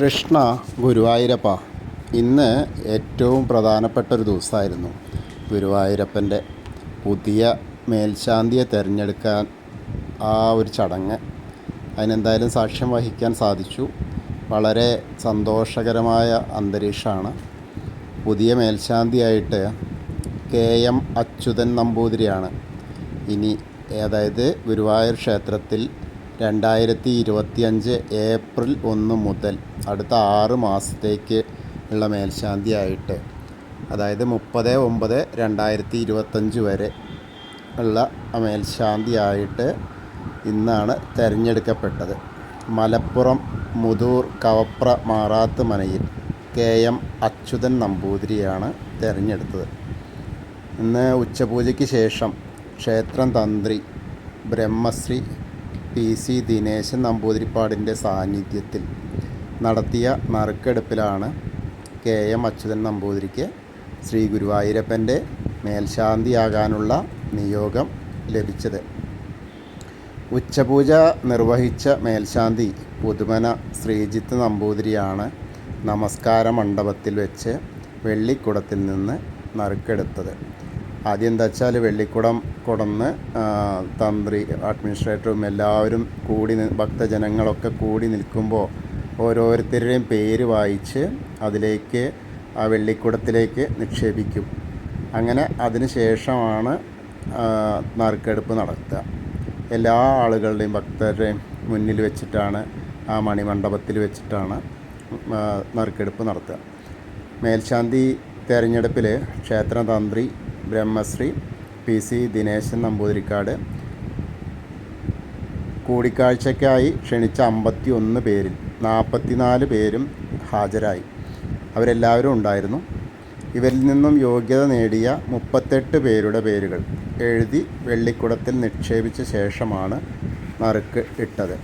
കൃഷ്ണ ഗുരുവായൂരപ്പ. ഇന്ന് ഏറ്റവും പ്രധാനപ്പെട്ട ഒരു ദിവസമായിരുന്നു. ഗുരുവായൂരപ്പന്റെ പുതിയ മേൽശാന്തിയെ തിരഞ്ഞെടുക്കാൻ ആ ഒരു ചടങ്ങ് അതിനെന്തായാലും സാക്ഷ്യം വഹിക്കാൻ സാധിച്ചു. വളരെ സന്തോഷകരമായ അന്തരീക്ഷമാണ്. പുതിയ മേൽശാന്തിയായിട്ട് കെ എം അച്യുതൻ നമ്പൂതിരിയാണ്. ഇനി അതായത് ഗുരുവായൂർ ക്ഷേത്രത്തിൽ രണ്ടായിരത്തി ഇരുപത്തിയഞ്ച് ഏപ്രിൽ ഒന്ന് മുതൽ അടുത്ത ആറ് മാസത്തേക്ക് ഉള്ള മേൽശാന്തിയായിട്ട് അതായത് മുപ്പത് ഒമ്പത് രണ്ടായിരത്തി ഇരുപത്തഞ്ച് വരെ ഉള്ള മേൽശാന്തിയായിട്ട് ഇന്നാണ് തിരഞ്ഞെടുക്കപ്പെട്ടത്. മലപ്പുറം മുതൂർ കവപ്ര മാറാത്ത് മനയിൽ കെ എം അച്യുതൻ നമ്പൂതിരിയാണ് തിരഞ്ഞെടുത്തത്. ഇന്ന് ഉച്ചപൂജയ്ക്ക് ശേഷം ക്ഷേത്രം തന്ത്രി ബ്രഹ്മശ്രീ പി. സി. ദിനേശൻ നമ്പൂതിരിപ്പാടിന്റെ സാന്നിധ്യത്തിൽ നടത്തിയ നറുക്കെടുപ്പിലാണ് കെ. എം. അച്യുതൻ നമ്പൂതിരിക്ക് ശ്രീ ഗുരുവായൂരപ്പന്റെ മേൽശാന്തിയാകാനുള്ള നിയോഗം ലഭിച്ചത്. ഉച്ചപൂജ നിർവഹിച്ച മേൽശാന്തി പുതുമന ശ്രീജിത്ത് നമ്പൂതിരിയാണ് നമസ്കാര മണ്ഡപത്തിൽ വെച്ച് വെള്ളിക്കുടത്തിൽ നിന്ന് നറുക്കെടുത്തത്. ആദ്യം എന്താ വെച്ചാൽ വെള്ളിക്കുടം കൊടന്ന് തന്ത്രി അഡ്മിനിസ്ട്രേറ്ററും എല്ലാവരും കൂടി ഭക്തജനങ്ങളൊക്കെ കൂടി നിൽക്കുമ്പോൾ ഓരോരുത്തരുടെയും പേര് വായിച്ച് അതിലേക്ക് ആ വെള്ളിക്കുടത്തിലേക്ക് നിക്ഷേപിക്കും. അങ്ങനെ അതിന് ശേഷമാണ് നറുക്കെടുപ്പ് നടത്തുക. എല്ലാ ആളുകളുടെയും ഭക്തരുടെയും മുന്നിൽ വെച്ചിട്ടാണ് ആ മണിമണ്ഡപത്തിൽ വെച്ചിട്ടാണ് നറുക്കെടുപ്പ് നടത്തുക. മേൽശാന്തി തെരഞ്ഞെടുപ്പിൽ ക്ഷേത്രതന്ത്രി ബ്രഹ്മശ്രീ പി സി ദിനേശൻ നമ്പൂതിരിക്കാട്. കൂടിക്കാഴ്ചയ്ക്കായി ക്ഷണിച്ച അമ്പത്തി ഒന്ന് പേരിൽ നാൽപ്പത്തിനാല് പേരും ഹാജരായി. അവരെല്ലാവരും ഉണ്ടായിരുന്നു. ഇവരിൽ നിന്നും യോഗ്യത നേടിയ മുപ്പത്തെട്ട് പേരുടെ പേരുകൾ എഴുതി വെള്ളിക്കുടത്തിൽ നിക്ഷേപിച്ച ശേഷമാണ് നറുക്ക് ഇട്ടത്.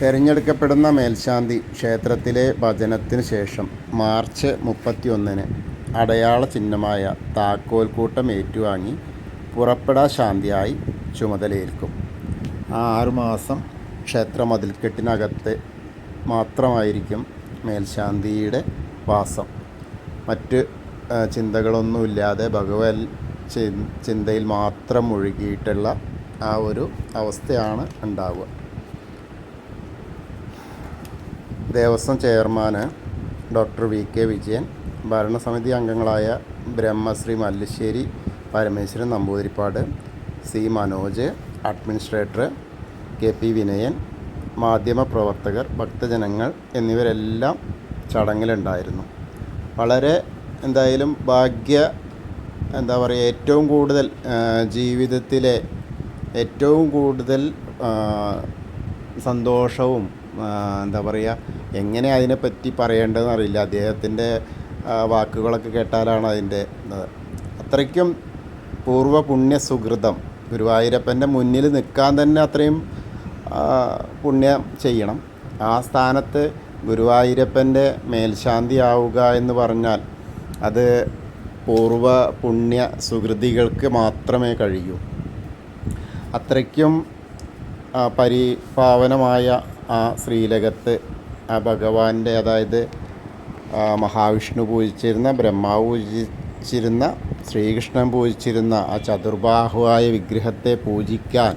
തെരഞ്ഞെടുക്കപ്പെടുന്ന മേൽശാന്തി ക്ഷേത്രത്തിലെ ഭജനത്തിന് ശേഷം മാർച്ച് മുപ്പത്തിയൊന്നിന് അടയാള ചിഹ്നമായ താക്കോൽക്കൂട്ടം ഏറ്റുവാങ്ങി പുറപ്പെടാ ശാന്തിയായി ചുമതലയേൽക്കും. ആ ആറുമാസം ക്ഷേത്ര മതിൽക്കെട്ടിനകത്ത് മാത്രമായിരിക്കും മേൽശാന്തിയുടെ വാസം. മറ്റ് ചിന്തകളൊന്നുമില്ലാതെ ഭഗവത് ചിന്തയിൽ മാത്രം മുഴുകിയിട്ടുള്ള ആ ഒരു അവസ്ഥയാണ് ഉണ്ടാവുക. ദേവസ്വം ചെയർമാന് ഡോക്ടർ വി കെ വിജയൻ ഭരണസമിതി അംഗങ്ങളായ Brahmashri Mallasseri Parameswaran Namboothirippad C Manoj administrator K P Vinayan മാധ്യമപ്രവർത്തകർ ഭക്തജനങ്ങൾ എന്നിവരെല്ലാം ചടങ്ങിലുണ്ടായിരുന്നു. വളരെ എന്തായാലും ഭാഗ്യ എന്താ പറയുക ഏറ്റവും കൂടുതൽ ജീവിതത്തിലെ ഏറ്റവും കൂടുതൽ സന്തോഷവും എന്താ പറയുക എങ്ങനെ അതിനെപ്പറ്റി പറയേണ്ടതെന്ന് അറിയില്ല. അദ്ദേഹത്തിന്റെ വാക്കുകളൊക്കെ കേട്ടാലാണ് അതിന്റെ. അത്രയ്ക്കും പൂർവ പുണ്യ സുഹൃതം ഗുരുവായൂരപ്പന്റെ മുന്നിൽ നിൽക്കാൻ തന്നെ അത്രയും പുണ്യം ചെയ്യണം. ആ സ്ഥാനത്ത് ഗുരുവായൂരപ്പന്റെ മേൽശാന്തി ആവുക എന്ന് പറഞ്ഞാൽ അത് പൂർവ പുണ്യ സുഹൃതികൾക്ക് മാത്രമേ കഴിയൂ. അത്രയ്ക്കും പരിപാവനമായ ആ ശ്രീലകത്ത് ആ ഭഗവാന്റെ അതായത് മഹാവിഷ്ണു പൂജിച്ചിരുന്ന ബ്രഹ്മാവ് പൂജിച്ചിരുന്ന ശ്രീകൃഷ്ണൻ പൂജിച്ചിരുന്ന ആ ചതുർബാഹുവായ വിഗ്രഹത്തെ പൂജിക്കാൻ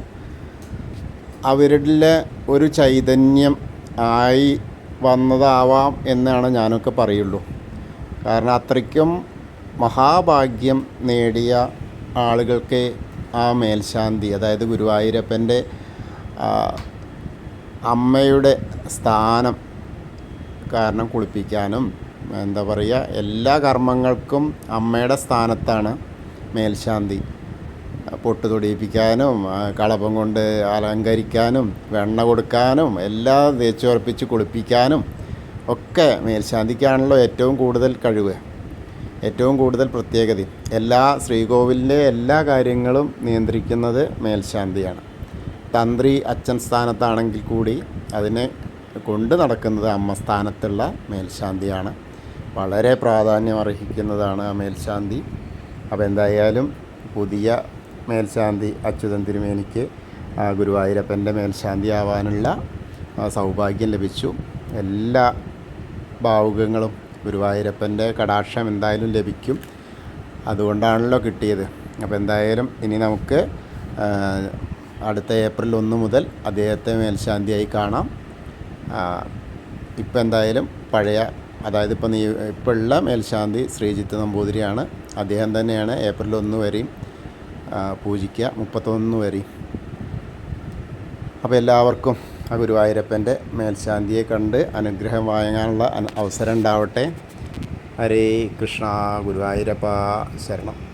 അവരിലെ ഒരു ചൈതന്യം ആയി വന്നതാവാം എന്നാണ് ഞാനൊക്കെ പറയുള്ളൂ. കാരണം അത്രയ്ക്കും മഹാഭാഗ്യം നേടിയ ആളുകൾക്ക് ആ മേൽശാന്തി അതായത് ഗുരുവായൂരപ്പന്റെ അമ്മയുടെ സ്ഥാനം കാരണം കുളിപ്പിക്കാനും എന്താ പറയുക എല്ലാ കർമ്മങ്ങൾക്കും അമ്മയുടെ സ്ഥാനത്താണ് മേൽശാന്തി. പൊട്ട് തൊടിയിപ്പിക്കാനും കളപം കൊണ്ട് അലങ്കരിക്കാനും വെണ്ണ കൊടുക്കാനും എല്ലാം തേച്ചുറപ്പിച്ച് കുളിപ്പിക്കാനും ഒക്കെ മേൽശാന്തിക്കാണല്ലോ ഏറ്റവും കൂടുതൽ കഴിവ്. ഏറ്റവും കൂടുതൽ പ്രത്യേകത. എല്ലാ ശ്രീകോവിലിന്റെ എല്ലാ കാര്യങ്ങളും നിയന്ത്രിക്കുന്നത് മേൽശാന്തിയാണ്. തന്ത്രി അച്ഛൻ സ്ഥാനത്താണെങ്കിൽ കൂടി അതിനെ കൊണ്ട് നടക്കുന്നത് അമ്മ സ്ഥാനത്തുള്ള മേൽശാന്തിയാണ്. വളരെ പ്രാധാന്യം അർഹിക്കുന്നതാണ് ആ മേൽശാന്തി. അപ്പോൾ എന്തായാലും പുതിയ മേൽശാന്തി അച്യുതൻ തിരുമേനിക്ക് ഗുരുവായൂരപ്പന്റെ മേൽശാന്തി ആവാനുള്ള സൗഭാഗ്യം ലഭിച്ചു. എല്ലാ ഭാവുകങ്ങളും ഗുരുവായൂരപ്പന്റെ കടാക്ഷം എന്തായാലും ലഭിക്കും. അതുകൊണ്ടാണല്ലോ കിട്ടിയത്. അപ്പോൾ എന്തായാലും ഇനി നമുക്ക് അടുത്ത ഏപ്രിൽ ഒന്ന് മുതൽ അദ്ദേഹത്തെ മേൽശാന്തിയായി കാണാം. ഇപ്പം എന്തായാലും പഴയ അതായത് ഇപ്പം നീ ഇപ്പോൾ ഉള്ള മേൽശാന്തി ശ്രീജിത്ത് നമ്പൂതിരിയാണ്. അദ്ദേഹം തന്നെയാണ് ഏപ്രിൽ ഒന്ന് വരെയും പൂജിക്കുക മുപ്പത്തൊന്ന് വരെയും. അപ്പോൾ എല്ലാവർക്കും ആ ഗുരുവായൂരപ്പന്റെ മേൽശാന്തിയെ കണ്ട് അനുഗ്രഹം വാങ്ങാനുള്ള അവസരം ഉണ്ടാവട്ടെ. ഹരേ കൃഷ്ണ ഗുരുവായൂരപ്പ ശരണം.